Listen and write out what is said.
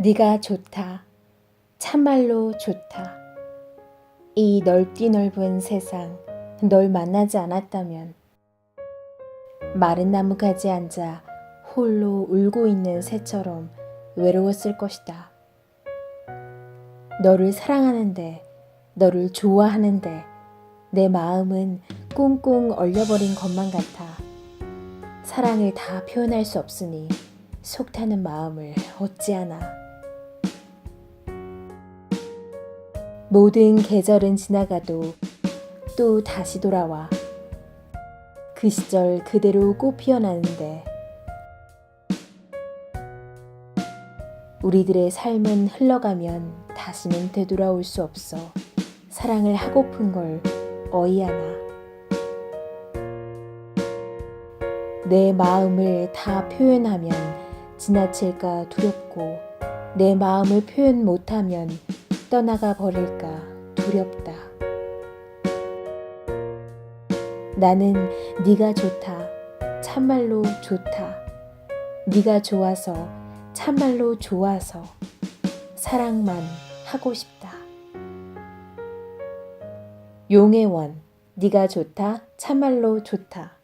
네가 좋다. 참말로 좋다. 이 넓디 넓은 세상 널 만나지 않았다면 마른 나무가지에 앉아 홀로 울고 있는 새처럼 외로웠을 것이다. 너를 사랑하는데, 너를 좋아하는데, 내 마음은 꽁꽁 얼려버린 것만 같아. 사랑을 다 표현할 수 없으니 속 타는 마음을 어찌하나. 모든 계절은 지나가도 또 다시 돌아와. 그 시절 그대로 꽃 피어나는데 우리들의 삶은 흘러가면 다시는 되돌아올 수 없어 사랑을 하고픈 걸 어이하나 내 마음을 다 표현하면 지나칠까 두렵고 내 마음을 표현 못하면 떠나가 버릴까 두렵다. 나는 네가 좋다. 참말로 좋다. 네가 좋아서 참말로 좋아서 사랑만 하고 싶다. 용혜원 네가 좋다. 참말로 좋다.